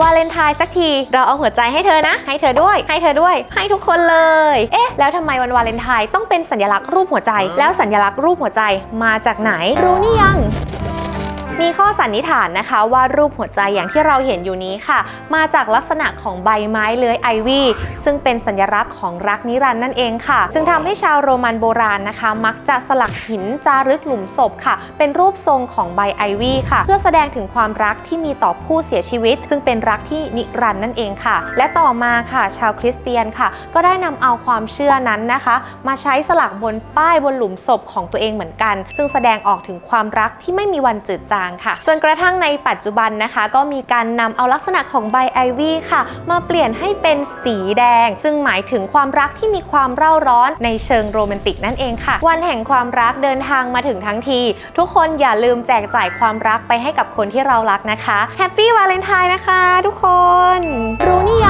วาเลนไทน์สักทีเราเอาหัวใจให้เธอนะ ให้เธอด้วย ให้เธอด้วย ให้ทุกคนเลย เอ๊ะ แล้วทำไมวันวาเลนไทน์ต้องเป็นสัญลักษณ์รูปหัวใจ แล้วสัญลักษณ์รูปหัวใจมาจากไหน รู้นี่ยัง มีข้อสันนิษฐานนะคะว่ารูปหัวใจอย่างที่เราเห็นอยู่นี้ค่ะ มาจากลักษณะของใบไม้เลื้อยไอวี่ซึ่งเป็นสัญลักษณ์ของรักนิรันดร์นั่นเองค่ะ จึงทำให้ชาวโรมันโบราณนะคะ มักจะสลักหินจารึกหลุมศพค่ะ เป็นรูปทรงของใบไอวี่ค่ะ เพื่อแสดงถึงความรักที่มีต่อผู้เสียชีวิต ซึ่งเป็นรักที่นิรันดร์นั่นเองค่ะ และต่อมาค่ะ ชาวคริสเตียนค่ะ ก็ได้นำเอาความเชื่อนั้นนะคะ มาใช้สลักบนป้ายบนหลุมศพของตัวเองเหมือนกัน ซึ่งแสดงออกถึงความรักที่ไม่มีวันจืดจางค่ะจนกระทั่งในปัจจุบันนะคะ ก็มีการนำเอาลักษณะของใบไอวี่ค่ะ มาเปลี่ยนให้เป็นสีแดง ซึ่งหมายถึงความรักที่มีความเร่าร้อนในเชิงโรแมนติกนั่นเองค่ะ วันแห่งความรักเดินทางมาถึงทั้งที ทุกคนอย่าลืมแจกจ่ายความรักไปให้กับคนที่เรารักนะคะแฮปปี้วาเลนไทน์นะคะ ทุกคนรู้นิย